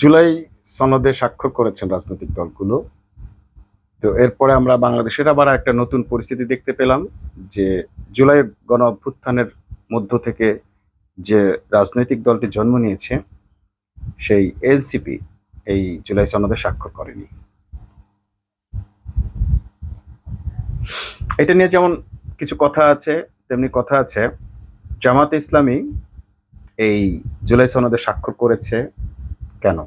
জুলাই সনদে স্বাক্ষর করেছেন রাজনৈতিক দলগুলো। তো এরপরে আমরা বাংলাদেশের আবার একটা নতুন পরিস্থিতি দেখতে পেলাম যে জুলাই গণ অভ্যুত্থানের মধ্য থেকে যে রাজনৈতিক দলটি জন্ম নিয়েছে, সেই এনসিপি এই জুলাই সনদে স্বাক্ষর করেনি। এটা নিয়ে যেমন কিছু কথা আছে, তেমনি কথা আছে, জামাতে ইসলামী এই জুলাই সনদে স্বাক্ষর করেছে। কেন?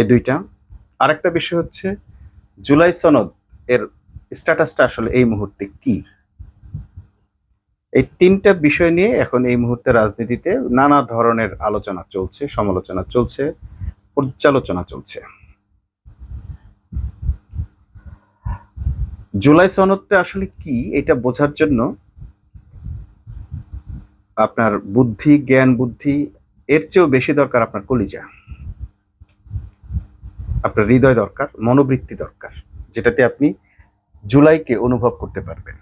এই দুইটা। আরেকটা বিষয় হচ্ছে, জুলাই সনদ এর স্ট্যাটাসটা আসলে এই মুহূর্তে কি? এই তিনটা বিষয় নিয়ে এখন এই মুহূর্তে রাজনীতিতে নানা ধরনের আলোচনা চলছে, সমালোচনা চলছে, পর্যালোচনা চলছে। জুলাই সনদটা আসলে কি, এটা বোঝার জন্য আপনার বুদ্ধি, জ্ঞান, বুদ্ধি, এর চেয়েও বেশি দরকার আপনার কলিজা। আপনার হৃদয় দরকার, মনোবৃত্তি দরকার, যেটাতে আপনি জুলাইকে অনুভব করতে পারবেন।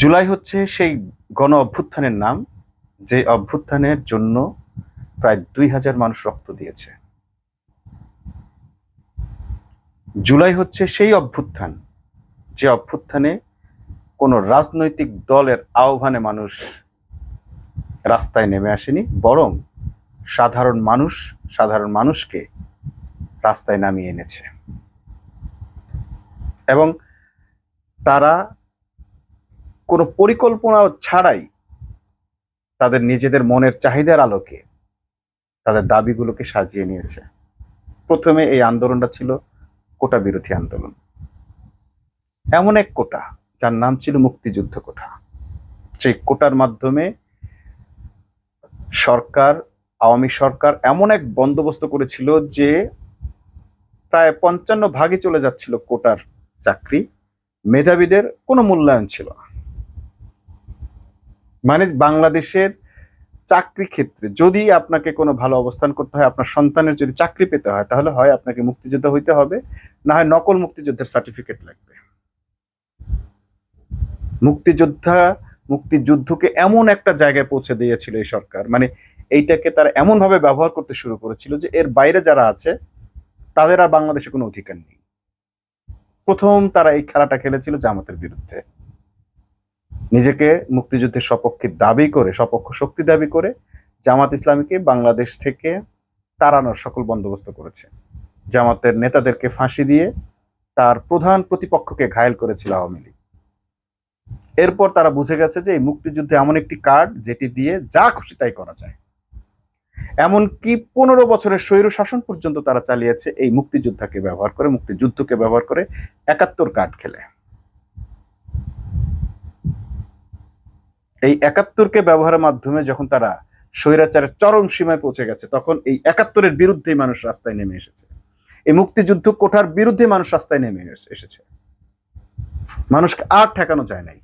জুলাই হচ্ছে সেই গণ অভ্যুত্থানের নাম, যে অভ্যুত্থানের জন্য প্রায় দুই হাজার মানুষ রক্ত দিয়েছে। জুলাই হচ্ছে সেই অভ্যুত্থান, যে অভ্যুত্থানে কোনো রাজনৈতিক দলের আহ্বানে মানুষ রাস্তায় নেমে আসেনি, বরং সাধারণ মানুষ, সাধারণ মানুষকে রাস্তায় নামিয়ে এনেছে। এবং তারা কোনো পরিকল্পনা ছাড়াই তাদের নিজেদের মনের চাহিদার আলোকে তাদের দাবিগুলোকে সাজিয়ে নিয়েছে। প্রথমে এই আন্দোলনটা ছিল কোটা বিরোধী আন্দোলন। এমন এক কোটা যার নাম ছিল মুক্তিযুদ্ধ কোটা সেই কোটার মাধ্যমে সরকার, আওয়ামী সরকার এমন এক বন্দোবস্ত করেছিল যে প্রায় পঞ্চান্ন ভাগে চলে যাচ্ছিল কোটার চাকরি। মেধাবীদের কোনো মূল্যায়ন ছিল না। মানে বাংলাদেশের চাকরি ক্ষেত্রে যদি আপনাকে কোনো ভালো অবস্থান করতে হয়, আপনার সন্তানের যদি চাকরি পেতে হয়, তাহলে হয় আপনাকে মুক্তিযোদ্ধা হইতে হবে, না হয় নকল মুক্তিযুদ্ধের সার্টিফিকেট লাগবে। মুক্তিযোদ্ধা মুক্তিযুদ্ধকে এমন একটা জায়গায় পৌঁছে দিয়েছিল এই সরকার। মানে এইটাকে তারা এমন ভাবে ব্যবহার করতে শুরু করেছিল যে এর বাইরে যারা আছে, তাদের আর বাংলাদেশে কোনো অধিকার নেই। প্রথম তারা এই খেলাটা খেলেছিল জামাতের বিরুদ্ধে। নিজেকে মুক্তিযুদ্ধের সপক্ষে দাবি করে সপক্ষ শক্তি দাবি করে জামাত ইসলামীকে বাংলাদেশ থেকে তাড়ানোর সকল বন্দোবস্ত করেছে। জামাতের নেতাদেরকে ফাঁসি দিয়ে তার প্রধান প্রতিপক্ষকে ঘায়েল করেছিল আওয়ামী লীগ। এরপর তারা বুঝে গেছে যে এই মুক্তিযুদ্ধে এমন একটি কার্ড যেটি দিয়ে যা খুশি তাই করা যায়। এমনকি পনেরো বছরের স্বৈর শাসন পর্যন্ত তারা চালিয়েছে এই মুক্তিযোদ্ধাকে ব্যবহার করে, মুক্তিযুদ্ধকে ব্যবহার করে একাত্তর কার্ড খেলে। এই একাত্তরকে ব্যবহারের মাধ্যমে যখন তারা স্বৈরাচারের চরম সীমায় পৌঁছে গেছে, তখন এই একাত্তরের বিরুদ্ধেই মানুষ রাস্তায় নেমে এসেছে। এই মুক্তিযুদ্ধ কোঠার বিরুদ্ধে মানুষ রাস্তায় নেমে এসেছে। মানুষকে আর ঠেকানো যায় নাই।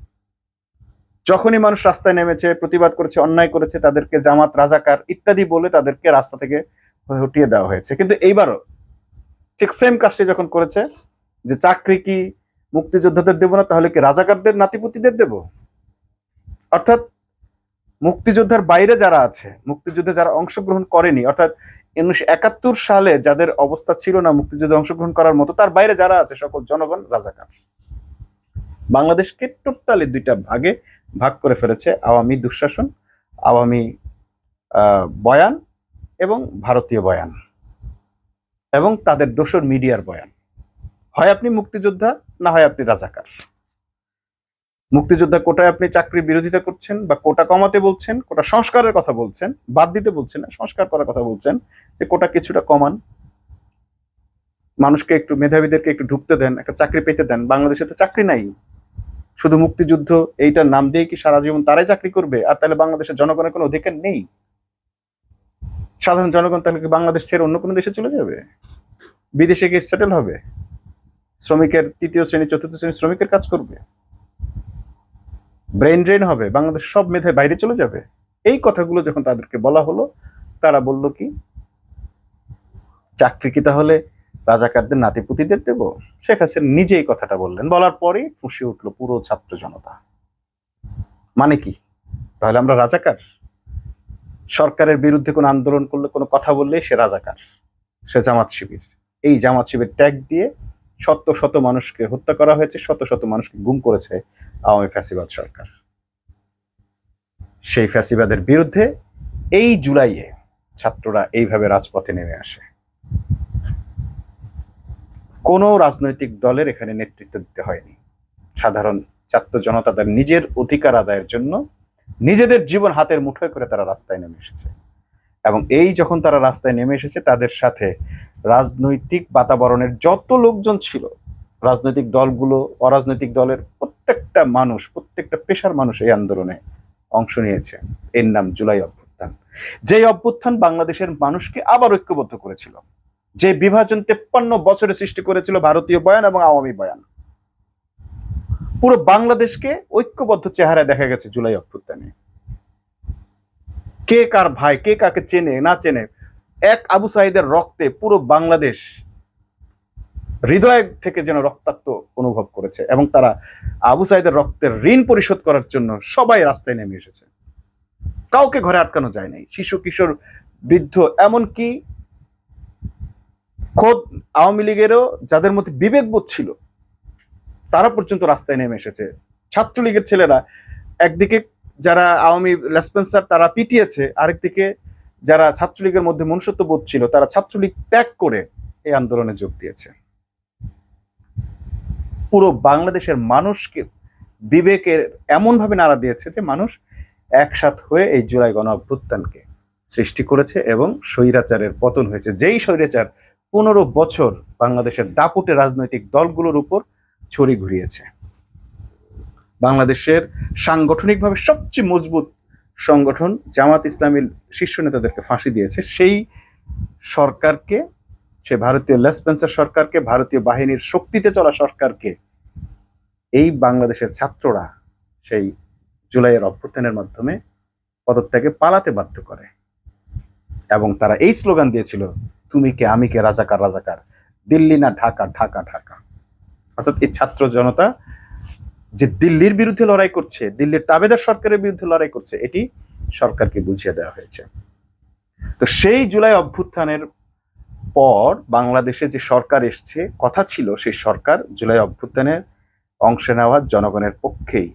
যখনই মানুষ রাস্তায় নেমেছে, প্রতিবাদ করেছে, অন্যায় করেছে, তাদেরকে জামাত, রাজাকার ইত্যাদি বলে তাদেরকে রাস্তা থেকে হটিয়ে দেওয়া হয়েছে। কিন্তু এইবারও ঠিক সেম কাজটি যখন করেছে, যে চাকরি কি মুক্তিযোদ্ধাদের দেব না, তাহলে কি রাজাকারদের নাতিপুতিদের দেব? অর্থাৎ মুক্তিযোদ্ধার বাইরে যারা আছে, মুক্তিযুদ্ধে যারা অংশগ্রহণ করেনি, অর্থাৎ উনিশশো একাত্তর সালে যাদের অবস্থা ছিল না মুক্তিযুদ্ধে অংশগ্রহণ করার মতো, তার বাইরে যারা আছে সকল জনগণ, রাজাকার। বাংলাদেশকে টোটালি দুইটা ভাগে ভাগ করে ফেলেছে আওয়ামী দুঃশাসন, আওয়ামী বয়ান এবং ভারতীয় বয়ান এবং তাদের দোসর মিডিয়ার বয়ান। হয় আপনি মুক্তিযোদ্ধা, না হয় আপনি রাজাকার। মুক্তিযোদ্ধা কোটায় আপনি চাকরির বিরোধিতা করছেন বা কোটা কমাতে বলছেন, কোটা সংস্কারের কথা বলছেন, বাদ দিতে বলছেন না, সংস্কার করার কথা বলছেন যে কোটা কিছুটা কমান। মানুষকে একটু, মেধাবীদেরকে একটু ঢুকতে দেন, একটা চাকরি পেতে দেন। বাংলাদেশে তো চাকরি নাই। শুধু মুক্তিযুদ্ধ, এইটার নাম দিয়ে কি সারা জীবন তারাই চাকরি করবে? আর তাহলে বাংলাদেশের জনগণের কোনো অধিকার নেই? সাধারণ জনগণ তাহলে কি বাংলাদেশ ছেড়ে অন্য কোনো দেশে চলে যাবে? বিদেশে গিয়ে সেটেল হবে? শ্রমিকের তৃতীয় শ্রেণি, চতুর্থ শ্রেণি শ্রমিকের কাজ করবে? ব্রেন ড্রেন হবে? বাংলাদেশ সব মেধায় বাইরে চলে যাবে? এই কথাগুলো যখন তাদেরকে বলা হলো, তারা বলল কি, চাকরি কি তাহলে রাজাকারদের নাতিপুতিদের দেব। শেখ হাসিনা নিজেই কথাটা বললেন। বলার পরেই ফুঁসে উঠল পুরো ছাত্র জনতা। মানে কি? তাহলে আমরা রাজাকার? সরকারের বিরুদ্ধে কোনো আন্দোলন করলে, কোনো কথা বললে সে রাজাকার, সে জামাত শিবির। এই জামাত শিবির ট্যাগ দিয়ে শত শত মানুষকে হত্যা করা হয়েছে, শত শত মানুষকে গুম করেছে আওয়ামী ফ্যাসিবাদ সরকার। সেই ফ্যাসিবাদের বিরুদ্ধে এই জুলাইয়ে ছাত্ররা এইভাবে রাজপথে নেমে আসে। কোনো রাজনৈতিক দলের এখানে নেতৃত্ব দিতে হয়নি। সাধারণ ছাত্র জনতা তাদের নিজের অধিকার আদায়ের জন্য নিজেদের জীবন হাতের মুঠোয় করে তারা রাস্তায় নেমে এসেছে। এবং এই যখন তারা রাস্তায় নেমে এসেছে, তাদের সাথে রাজনৈতিক বাতাবরণের যত লোকজন ছিল, রাজনৈতিক দলগুলো, অরাজনৈতিক দলের প্রত্যেকটা মানুষ, প্রত্যেকটা পেশার মানুষ এই আন্দোলনে অংশ নিয়েছে। এর নাম জুলাই অভ্যুত্থান। যেই অভ্যুত্থান বাংলাদেশের মানুষকে আবার ঐক্যবদ্ধ করেছিল। যে বিভাজন তেপ্পান্ন বছরে সৃষ্টি করেছিল ভারতীয় বয়ান এবং আওয়ামী বয়ান। পুরো বাংলাদেশকে ঐক্যবদ্ধ চেহারায় দেখা গেছে জুলাই অভ্যুত্থানে। কে কার ভাই, কে কাকে চেনে, না চেনে, এক আবু সাইদের রক্তে পুরো বাংলাদেশ হৃদয় থেকে যেন রক্তাক্ত অনুভব করেছে এবং তারা আবু সাইদের রক্তের ঋণ পরিশোধ করার জন্য সবাই রাস্তায় নেমে এসেছে। কাউকে ঘরে আটকানো যায় নাই। শিশু, কিশোর, বৃদ্ধ, এমনকি খোদ আওয়ামী লীগেরও যাদের মধ্যে বিবেকবোধ ছিল, তারা পর্যন্ত রাস্তায় নেমে এসেছে। ছাত্রলীগের ছেলেরা, একদিকে যারা আওয়ামী লেসপেন্সার তারা পিটিয়েছে, আরেকদিকে যারা ছাত্রলীগের মধ্যে মনুষ্যত্ব বোধ ছিল, তারা ছাত্রলীগ ত্যাগ করে এই আন্দোলনে যোগ দিয়েছে। পুরো বাংলাদেশের মানুষকে বিবেকের এমনভাবে নাড়া দিয়েছে যে মানুষ একসাথ হয়ে এই জুলাই গণ অভ্যুত্থানকে সৃষ্টি করেছে এবং স্বৈরাচারের পতন হয়েছে। যেই স্বৈরাচার পনেরো বছর বাংলাদেশের দাপুটে রাজনৈতিক দলগুলোর উপর ছড়ি ঘুরিয়েছে। বাংলাদেশের সাংগঠনিকভাবে সবচেয়ে মজবুত সংগঠন জামাত ইসলামীর শীর্ষ নেতাদেরকে ফাঁসি দিয়েছে। সেই সরকারকে সে ভারতীয় লেসপেন্সার সরকারকে, ভারতীয় বাহিনীর শক্তিতে চলা সরকারকে এই বাংলাদেশের ছাত্ররা সেই জুলাইয়ের অভ্যুত্থানের মাধ্যমে পদত্যাগে পালাতে বাধ্য করে। এবং তারা এই স্লোগান দিয়েছিল তুমি কে? আমি কে? রাজাকার রাজাকার। দিল্লি না ঢাকা? ঢাকা ঢাকা। অর্থাৎ এই ছাত্র জনতা যে দিল্লির বিরুদ্ধে লড়াই করছে, দিল্লির তাবেদার সরকারের বিরুদ্ধে লড়াই করছে, এটি সরকারকে বুঝিয়ে দেওয়া হয়েছে। তো সেই জুলাই অভ্যুত্থানের পর বাংলাদেশে যে সরকার এসছে, কথা ছিল সেই সরকার জুলাই অভ্যুত্থানের অংশ নেওয়া জনগণের পক্ষেই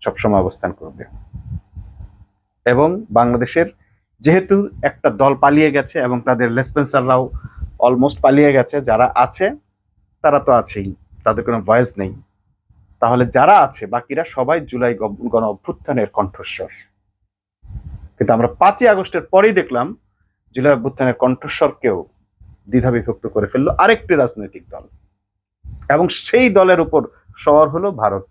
সবসময় অবস্থান করবে। এবং বাংলাদেশের যেহেতু একটা দল পালিয়ে গেছে এবং তাদের লেসপেন্সাররাও অলমোস্ট পালিয়ে গেছে, যারা আছে, তারা তো আছেই, তাদের কোনো ভয়েস নেই। তাহলে যারা আছে, বাকিরা সবাই জুলাই গণ- অভ্যুত্থানের কণ্ঠস্বর। কিন্তু আমরা পাঁচই আগস্টের পরেই দেখলাম, জুলাই অভ্যুত্থানের কণ্ঠস্বরকেও দ্বিধা বিভক্ত করে ফেলল আরেকটি রাজনৈতিক দল। এবং সেই দলের উপর শহর হলো ভারত।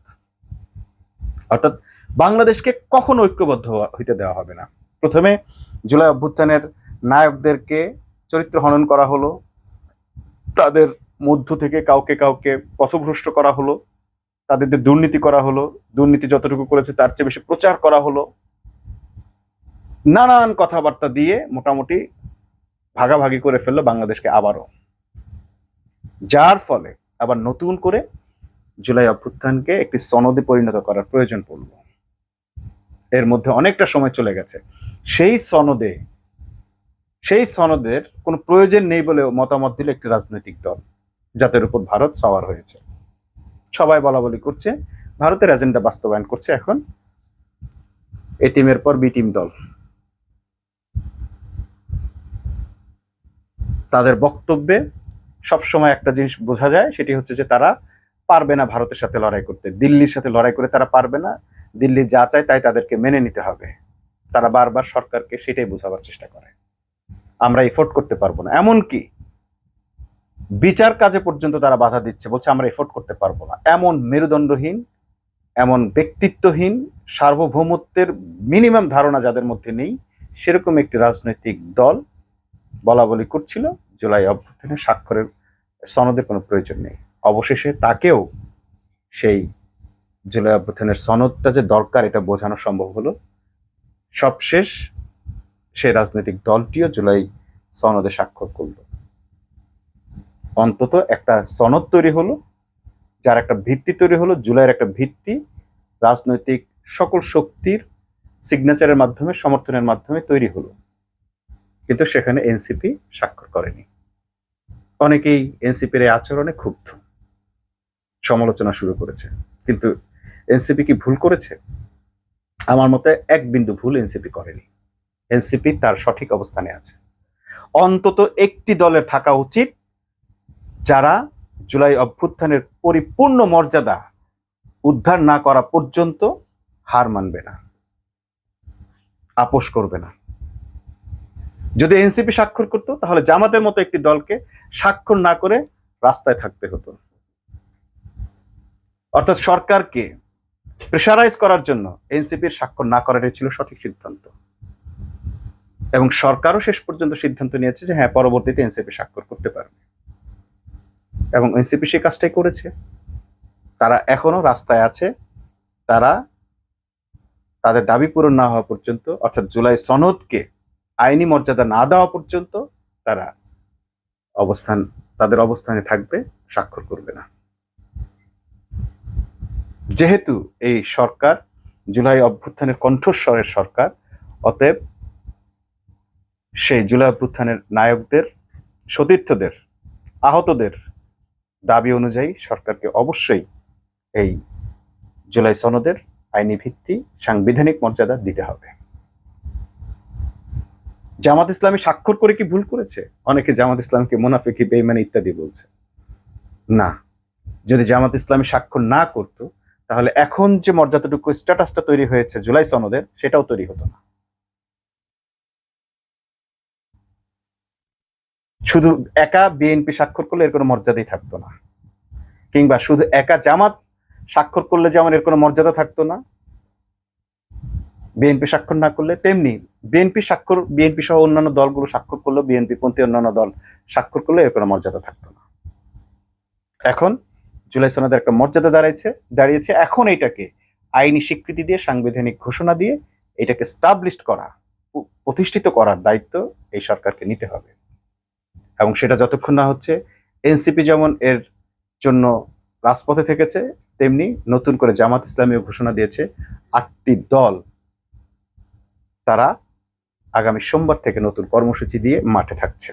অর্থাৎ বাংলাদেশকে কখনো ঐক্যবদ্ধ হইতে দেওয়া হবে না। প্রথমে জুলাই অভ্যুত্থানের নায়কদেরকে চরিত্র হনন করা হলো। তাদের মধ্য থেকে কাউকে কাউকে পথভ্রষ্ট করা হলো। তাদের দুর্নীতি করা হলো। দুর্নীতি যতটুকু করেছে তার চেয়ে বেশি প্রচার করা হলো। নানান কথাবার্তা দিয়ে মোটামুটি ভাগাভাগি করে ফেলল বাংলাদেশকে আবারও। যার ফলে আবার নতুন করে জুলাই অভ্যুত্থানকে একটি সনদে পরিণত করার প্রয়োজন পড়ল। এর মধ্যে অনেকটা সময় চলে গেছে। সেই সনদে, সেই সনদের কোনো প্রয়োজন নেই বলে মতামত দিল একটি রাজনৈতিক দল, যাদের উপর ভারত সওয়ার হয়েছে। সবাই বলা বলি করছে, ভারতের এজেন্ডা বাস্তবায়ন করছে এখন এ টিমের পর বি টিম দল। তাদের বক্তব্যে সবসময় একটা জিনিস বোঝা যায়, সেটি হচ্ছে যে তারা পারবে না ভারতের সাথে লড়াই করতে। দিল্লির সাথে লড়াই করে তারা পারবে না। দিল্লি যা চায় তাই তাদেরকে মেনে নিতে হবে। তারা বারবার সরকারকে সেটাই বোঝাবার চেষ্টা করে। আমরা এফোর্ট করতে পারব না। এমনকি বিচার কাজে পর্যন্ত তারা বাধা দিচ্ছে, বলছে আমরা এফোর্ট করতে পারব না। এমন মেরুদণ্ডহীন, এমন ব্যক্তিত্বহীন, সার্বভৌমত্বের মিনিমাম ধারণা যাদের মধ্যে নেই, সেরকম একটি রাজনৈতিক দল বলা বলি করছিল, জুলাই অভ্যুত্থানে স্বাক্ষরের সনদের কোনো প্রয়োজন নেই। অবশেষে তাকেও সেই জুলাই অভ্যুত্থানের সনদটা যে দরকার, এটা বোঝানো সম্ভব হলো। সবশেষ সে রাজনৈতিক দলটিও জুলাই সনদে স্বাক্ষর করল। অন্তত একটা সনদ তৈরি হলো, যার একটা ভিত্তি তৈরি হলো, জুলাইয়ের একটা ভিত্তি রাজনৈতিক সকল শক্তির সিগনেচারের মাধ্যমে, সমর্থনের মাধ্যমে তৈরি হলো। কিন্তু সেখানে এনসিপি স্বাক্ষর করেনি। অনেকেই এনসিপির এই আচরণে ক্ষুব্ধ। সমালোচনা শুরু করেছে। কিন্তু এনসিপি কি ভুল করেছে? আমার মতে এক বিন্দু ভুল এনসিপি করেনি। এনসিপি তার সঠিক অবস্থানে আছে। অন্তত একটি দলের থাকা উচিত যারা জুলাই অভ্যুত্থানের পরিপূর্ণ মর্যাদা উদ্ধার না করা পর্যন্ত হার মানবে না। আপোষ করবে না। যদি এনসিপি স্বাক্ষর করতো, তাহলে জামাতের মতো একটি দলকে স্বাক্ষর না করে রাস্তায় থাকতে হতো। অর্থাৎ সরকারকে প্রেশারাইজ করার জন্য এনসিপির স্বাক্ষর না করাটাই ছিল সঠিক সিদ্ধান্ত। এবং সরকারও শেষ পর্যন্ত সিদ্ধান্ত নিয়েছে যে হ্যাঁ পরবর্তীতে এনসিপি স্বাক্ষর করতে পারবে। এবং এনসিপি সেই কাজটাই করেছে। তারা এখনও রাস্তায় আছে। তারা তাদের দাবি পূরণ না হওয়া পর্যন্ত, অর্থাৎ জুলাই সনদকে আইনি মর্যাদা না দেওয়া পর্যন্ত তারা অবস্থান, তাদের অবস্থানে থাকবে, স্বাক্ষর করবে না। যেহেতু এই সরকার জুলাই অভ্যুত্থানের কণ্ঠস্বরের সরকার, অতএব সেই জুলাই অভ্যুত্থানের নায়কদের, সতীর্থদের, আহতদের দাবি অনুযায়ী সরকারকে অবশ্যই এই জুলাই সনদের আইনি ভিত্তি, সাংবিধানিক মর্যাদা দিতে হবে। জামাত ইসলামী স্বাক্ষর করে কি ভুল করেছে? অনেকে জামাত ইসলামকে মুনাফিকি বেইমানি ইত্যাদি বলছে। না। যদি জামাত ইসলামী স্বাক্ষর না করতো তাহলে এখন যে মর্যাদাটুকু স্ট্যাটাসটা তৈরি হয়েছে জুলাই সনদের সেটাও তৈরি হতো না। শুধু একা বিএনপি স্বাক্ষর করলে এর কোনো মর্যাদাই থাকতো না। কিংবা শুধু একা জামাত স্বাক্ষর করলে যেমন এর কোনো মর্যাদা থাকতো না বিএনপি স্বাক্ষর না করলে তেমনি বিএনপি স্বাক্ষর বিএনপি সহ অন্যান্য দলগুলো স্বাক্ষর করলেও বিএনপি পন্থী অন্যান্য দল স্বাক্ষর করলে এর কোনো মর্যাদা থাকতো না। এখন জুলাই সনদের একটা মর্যাদা দাঁড়িয়েছে দাঁড়িয়েছে এখন এটাকে আইনি স্বীকৃতি দিয়ে, সাংবিধানিক ঘোষণা দিয়ে এটাকে স্টাবলিশড করা প্রতিষ্ঠিত করার দায়িত্ব এই সরকারকে নিতে হবে। এবং সেটা যতক্ষণ না হচ্ছে, এনসিপি যেমন এর জন্য রাজপথে থেকেছে, তেমনি নতুন করে জামাত ইসলামীও ঘোষণা দিয়েছে, আটটি দল তারা আগামী সোমবার থেকে নতুন কর্মসূচি দিয়ে মাঠে থাকছে।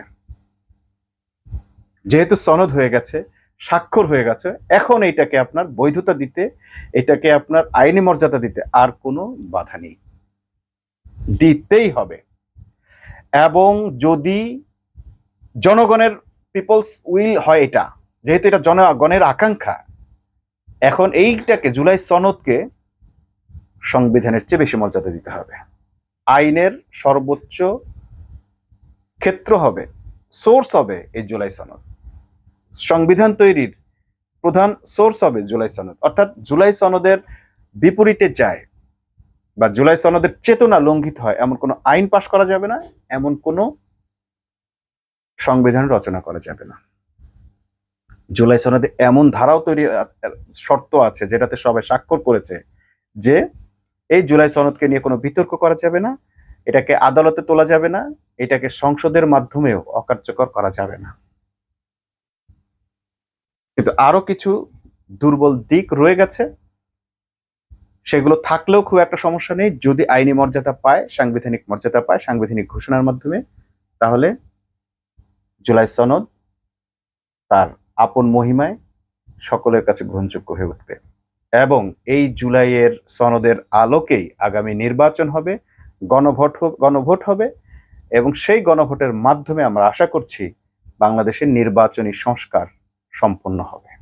যেহেতু সনদ হয়ে গেছে স্বাক্ষর হয়ে গেছে। এখন এটাকে আপনার বৈধতা দিতে, এটাকে আপনার আইনি মর্যাদা দিতে আর কোনো বাধা নেই। দিতেই হবে। এবং যদি জনগণের পিপলস উইল হয় এটা, যেহেতু এটা জনগণের আকাঙ্ক্ষা, এখন এইটাকে জুলাই সনদকে সংবিধানের চেয়ে বেশি মর্যাদা দিতে হবে। আইনের সর্বোচ্চ ক্ষেত্র হবে, সোর্স হবে এই জুলাই সনদ। সংবিধান তৈরির প্রধান সোর্স হবে জুলাই সনদ। অর্থাৎ জুলাই সনদের বিপরীতে যায় বা জুলাই সনদের চেতনা লঙ্ঘিত হয়, এমন কোনো আইন পাশ করা যাবে না, এমন কোনো সংবিধান রচনা করা যাবে না। জুলাই সনদে এমন ধারাও তৈরি শর্ত আছে যেটাতে সবাই স্বাক্ষর করেছে যে এই জুলাই সনদকে নিয়ে কোনো বিতর্ক করা যাবে না, এটাকে আদালতে তোলা যাবে না, এটাকে সংসদের মাধ্যমেও অকার্যকর করা যাবে না। কিন্তু আরও কিছু দুর্বল দিক রয়ে গেছে। সেগুলো থাকলেও খুব একটা সমস্যা নেই। যদি আইনি মর্যাদা পায়, সাংবিধানিক মর্যাদা পায়, সাংবিধানিক ঘোষণার মাধ্যমে, তাহলে জুলাই সনদ তার আপন মহিমায় সকলের কাছে গ্রহণযোগ্য হয়ে উঠবে। এবং এই জুলাইয়ের সনদের আলোকেই আগামী নির্বাচন হবে, গণভোট গণভোট হবে, এবং সেই গণভোটের মাধ্যমে আমরা আশা করছি বাংলাদেশের নির্বাচনী সংস্কার সম্পন্ন হবে।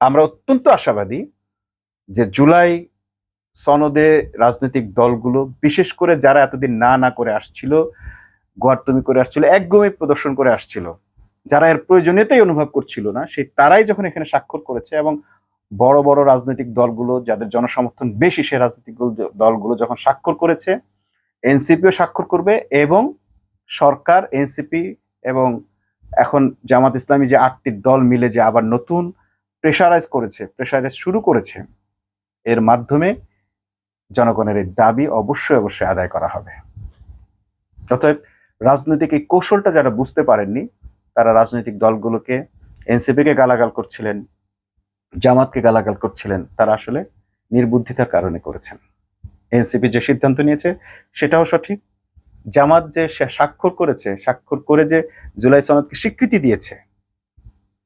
আমরা অত্যন্ত আশাবাদী যে জুলাই সনদে রাজনৈতিক দলগুলো, বিশেষ করে যারা এতদিন না না করে আসছিল, গোয়ারতমি করে আসছিল একগমি প্রদর্শন করে আসছিল, যারা এর প্রয়োজনীয়তাই অনুভব করছিল না, সেই তারাই যখন এখানে স্বাক্ষর করেছে এবং বড় বড় রাজনৈতিক দলগুলো, যাদের জনসমর্থন বেশি সে রাজনৈতিক দল- দলগুলো যখন স্বাক্ষর করেছে, এনসিপিও স্বাক্ষর করবে এবং সরকার, এনসিপি এবং এখন জামাত ইসলামী যে আটটি দল মিলে যে আবার নতুন প্রেশারাইজ করেছে প্রেশারাইজ শুরু করেছে, এর মাধ্যমে জনগণের এই দাবি অবশ্যই অবশ্যই আদায় করা হবে। অতএব রাজনৈতিক এই কৌশলটা যারা বুঝতে পারেননি, তারা রাজনৈতিক দলগুলোকে, এনসিপিকে গালাগাল করছিলেন, জামাতকে গালাগাল করছিলেন, তারা আসলে নির্বুদ্ধিতার কারণে করেছেন। এনসিপি যে সিদ্ধান্ত নিয়েছে, সেটাও সঠিক। জামাত যে স্বাক্ষর করেছে, স্বাক্ষর করে যে জুলাই সনদকে স্বীকৃতি দিয়েছে,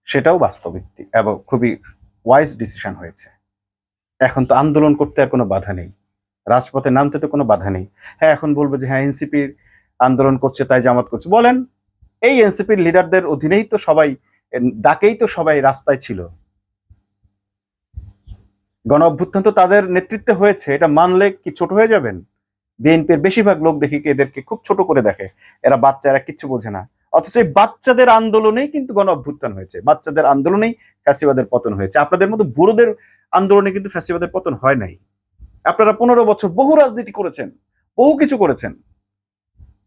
সেটাও বাস্তবিক এবং খুবই ওয়াইজ ডিসিশন হয়েছে। এখন তো আন্দোলন করতে আর কোনো বাধা নেই। রাজপথে নামতে তো কোনো বাধা নেই। হ্যাঁ এখন বলব যে হ্যাঁ এনসিপির আন্দোলন করছে, তাই জামাত করছে। বলেন, এই এনসিপির লিডারদের অধীনেই তো সবাই, ডাকেই তো সবাই রাস্তায় ছিল। গণ অভ্যুত্থান তো তাদের নেতৃত্বে হয়েছে। এটা মানলে কি ছোট হয়ে যাবেন? বিএনপির বেশিরভাগ লোক দেখি এদেরকে খুব ছোট করে দেখে? এরা বাচ্চা এরা কিচ্ছু বোঝে না। অথচ এই বাচ্চাদের আন্দোলনেই কিন্তু গণ অভ্যুত্থান হয়েছে। বাচ্চাদের আন্দোলনেই ফ্যাসিবাদের পতন হয়েছে। আপনাদের মতো বুড়োদের আন্দোলনে কিন্তু ফ্যাসিবাদের পতন হয় নাই। আপনারা পনেরো বছর বহু রাজনীতি করেছেন, বহু কিছু করেছেন।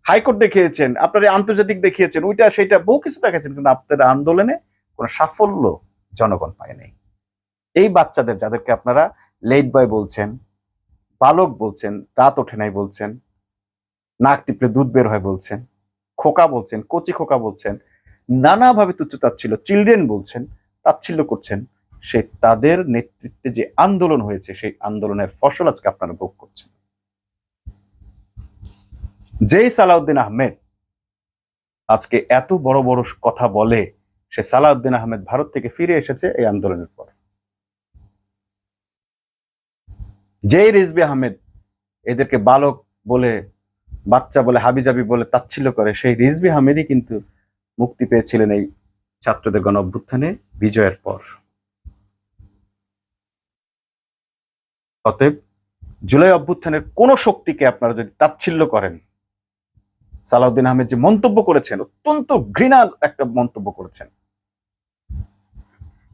হাইকোর্ট দেখিয়েছেন, আপনারা আন্তর্জাতিক দেখিয়েছেন, ওইটা সেটা বহু কিছু দেখাচ্ছেন কিন্তু আপনাদের আন্দোলনে কোনো সাফল্য জনগণ পায় নাই। এই বাচ্চাদের, যাদেরকে আপনারা লেট বয় বলছেন বালক বলছেন, দাঁত ওঠে নাই বলছেন, নাক টিপলে দুধ বের হয় বলছেন, খোকা বলছেন, কচি খোকা বলছেন, নানাভাবে তুচ্ছ তাচ্ছিল চিলড্রেন বলছেন, তাচ্ছিল্য করছেন, সে তাদের নেতৃত্বে যে আন্দোলন হয়েছে, সেই আন্দোলনের ফসল আজকে আপনারা ভোগ করছেন। যেই সালাউদ্দিন আহমেদ আজকে এত বড় বড় কথা বলে, সে সালাউদ্দিন আহমেদ ভারত থেকে ফিরে এসেছে এই আন্দোলনের পর। যেই রিজবি আহমেদ এদেরকে বালক বলে, বাচ্চা বলে, হাবিজাবি বলে তাচ্ছিল্য করে, সেই রিজবি আহমেদই কিন্তু মুক্তি পেয়েছিলেন এই ছাত্রদের গণ অভ্যুত্থানে বিজয়ের পর। অতএব জুলাই অভ্যুত্থানের কোন শক্তিকে আপনারা যদি তাচ্ছিল্য করেন, সালাউদ্দিন আহমেদ যে মন্তব্য করেছেন, অত্যন্ত ঘৃণা একটা মন্তব্য করেছেন।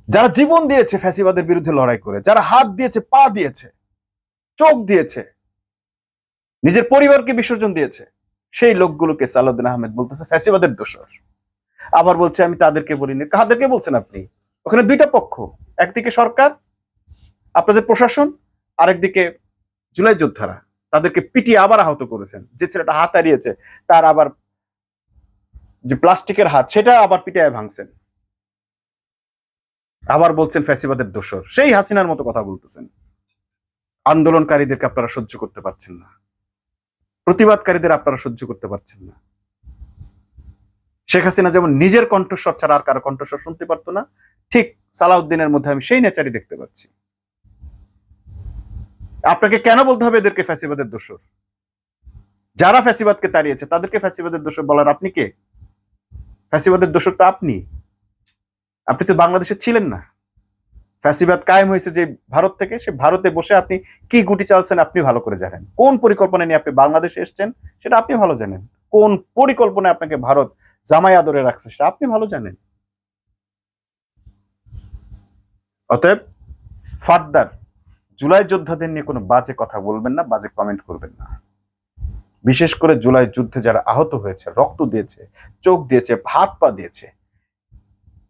যারা জীবন দিয়েছে ফ্যাসিবাদের বিরুদ্ধে লড়াই করে, যারা হাত দিয়েছে, পা দিয়েছে চোখ দিয়েছে। নিজের পরিবারকে বিসর্জন দিয়েছে। সেই লোকগুলোকে সালাউদ্দিন আহমেদ বলতেছে, ফ্যাসিবাদের দোষর। আবার বলছে, আমি তাদেরকে বলিনি। কাদেরকে বলছেন আপনি? ওখানে দুইটা পক্ষ, একদিকে সরকার, আপনাদের প্রশাসন, আরেকদিকে জুলাই যোদ্ধারা। তাদেরকে পিটিয়ে আবার আহত করেছেন। যে ছেলেটা হাত হারিয়েছে, তার আবার যে প্লাস্টিকের হাত, সেটা আবার পিটিয়ে ভাঙছেন। আবার বলছেন, ফ্যাসিবাদের দোষর। সেই হাসিনার মতো কথা বলতেছেন। আন্দোলনকারীদেরকে আপনারা সহ্য করতে পারছেন না। প্রতিবাদকারীদের আপনারা সহ্য করতে পারছেন না। শেখ হাসিনা যেমন নিজের কণ্ঠস্বর ছাড়া আর কারও কণ্ঠস্বর শুনতে পারতো না, ঠিক সালাউদ্দিনের মধ্যে আমি সেই নেচারই দেখতে পাচ্ছি। আপনাকে কেন বলতে হবে এদেরকে ফ্যাসিবাদের দোষর? যারা ফ্যাসিবাদকে তাড়িয়েছে, তাদেরকে ফ্যাসিবাদের দোষর বলার আপনি কে? ফ্যাসিবাদের দোষর তো আপনি। আপনি তো বাংলাদেশে ছিলেন না। ফ্যাসিবাদ কায়েম হয়েছে যে ভারত থেকে, সে ভারতে বসে আপনি কি গুটি চালছেন আপনি ভালো করে জানেন। কোন পরিকল্পনা নিয়ে আপনি বাংলাদেশে এসেছেন সেটা আপনি ভালো জানেন। কোন পরিকল্পনায় আপনাকে ভারত জামাই আদরে রাখছে সেটা আপনি ভালো জানেন। অতএব ফার্দার, জুলাই যোদ্ধাদের নিয়ে কোনো বাজে কথা বলবেন না, বাজে কমেন্ট করবেন না। বিশেষ করে জুলাই যুদ্ধে যারা আহত হয়েছে, রক্ত দিয়েছে, চোখ দিয়েছে ভাত পা দিয়েছে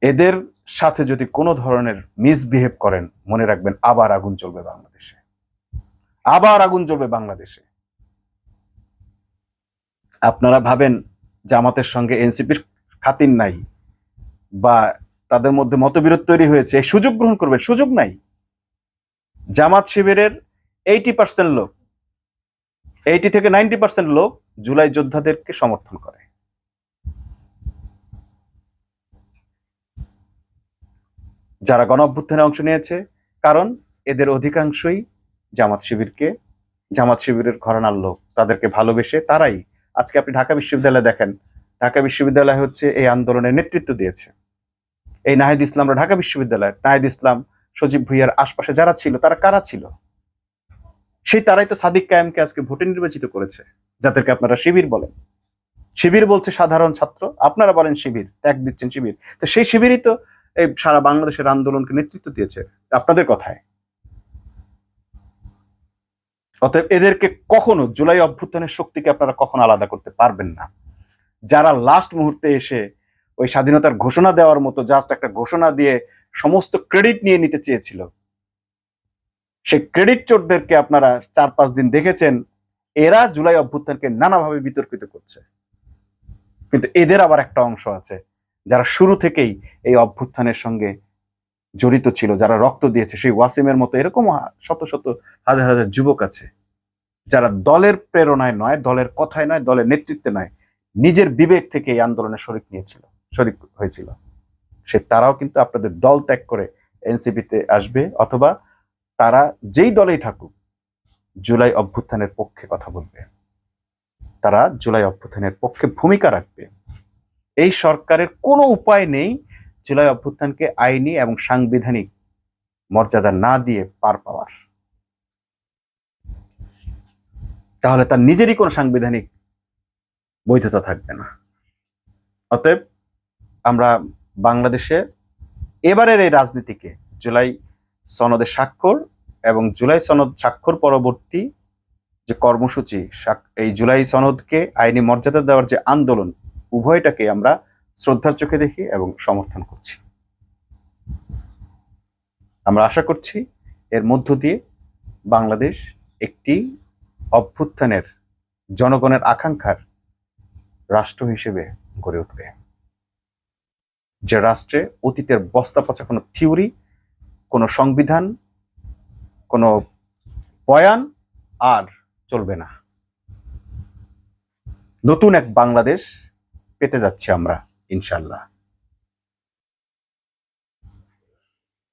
এদের সাথে যদি কোনো ধরনের মিসবিহেভ করেন, মনে রাখবেন আবার আগুন জ্বলবে বাংলাদেশে। আবার আগুন জ্বলবে বাংলাদেশে। আপনারা ভাবেন জামাতের সঙ্গে এনসিপির খাতির নাই বা তাদের মধ্যে মতবিরোধ তৈরি হয়েছে সুযোগ গ্রহণ করবেন, সুযোগ নাই। জামাত শিবিরের এইটি পার্সেন্ট লোক এইটি থেকে নাইনটি পার্সেন্ট লোক জুলাই যোদ্ধাদেরকে সমর্থন করে। যারা গণ অভ্যুত্থানে অংশ নিয়েছে, কারণ এদের অধিকাংশই জামাত শিবিরকে, জামাত শিবিরের ঘরানার লোক, তাদেরকে ভালোবেসে তারাই আজকে আপনি ঢাকা বিশ্ববিদ্যালয়ে দেখেন, ঢাকা বিশ্ববিদ্যালয় হচ্ছে এই আন্দোলনের নেতৃত্ব দিয়েছে। এই নাহিদ ইসলামরা ঢাকা বিশ্ববিদ্যালয় নাহিদ ইসলাম, সজীব ভুইয়ার আশপাশে যারা ছিল, তারা কারা ছিল? সেই তারাই তো সাদিক কায়েমকে আজকে ভোটে নির্বাচিত করেছে, যাদেরকে আপনারা শিবির বলেন। শিবির বলছে সাধারণ ছাত্র, আপনারা বলেন শিবির ট্যাগ দিচ্ছেন শিবির। তো সেই শিবিরই তো এই সারা বাংলাদেশের আন্দোলনকে নেতৃত্ব দিয়েছে আপনাদের কথায়। অতএব এদেরকে কখনো জুলাই অভ্যুত্থানের শক্তিকে আপনারা কখনো আলাদা করতে পারবেন না। যারা লাস্ট মুহূর্তে এসে ওই স্বাধীনতার ঘোষণা দেওয়ার মতো জাস্ট একটা ঘোষণা দিয়ে সমস্ত ক্রেডিট নিয়ে নিতে চেয়েছিল, সেই ক্রেডিট চোরদেরকে আপনারা চার পাঁচ দিন দেখেছেন, এরা জুলাই অভ্যুত্থানকে নানাভাবে বিতর্কিত করছে। কিন্তু এদের আবার একটা অংশ আছে যারা শুরু থেকেই এই অভ্যুত্থানের সঙ্গে জড়িত ছিল, যারা রক্ত দিয়েছে, সেই ওয়াসিমের মতো এরকম শত শত হাজার হাজার যুবক আছে, যারা দলের প্রেরণায় নয়, দলের কথায় নয়, দলের নেতৃত্বে নয়, নিজের বিবেক থেকে এই আন্দোলনে শরিক নিয়েছিল, শরিক হয়েছিল। সে তারাও কিন্তু আপনাদের দল ত্যাগ করে এনসিপিতে আসবে, অথবা তারা যেই দলেই থাকুক, জুলাই অভ্যুত্থানের পক্ষে কথা বলবে। তারা জুলাই অভ্যুত্থানের পক্ষে ভূমিকা রাখবে। এই সরকারের কোনো উপায় নেই জুলাই অভ্যুত্থানকে আইনি এবং সাংবিধানিক মর্যাদা না দিয়ে পার পাওয়ার। তাহলে তার নিজেরই কোনো সাংবিধানিক বৈধতা থাকবে না। অতএব আমরা বাংলাদেশে এবারের এই রাজনীতিকে জুলাই সনদে স্বাক্ষর এবং জুলাই সনদ স্বাক্ষর পরবর্তী যে কর্মসূচি এই জুলাই সনদকে আইনি মর্যাদা দেওয়ার যে আন্দোলন উভয়টাকে আমরা শ্রদ্ধার চোখে দেখি এবং সমর্থন করছি। আমরা আশা করছি এর মধ্য দিয়ে বাংলাদেশ একটি অভ্যুত্থানের জনগণের আকাঙ্ক্ষার রাষ্ট্র হিসেবে গড়ে উঠবে। যে রাষ্ট্রে অতীতের বস্তা পচা কোনো থিওরি, কোনো সংবিধান, কোনো বয়ান আর চলবে না। নতুন এক বাংলাদেশ পেতে যাচ্ছি আমরা ইনশাল্লাহ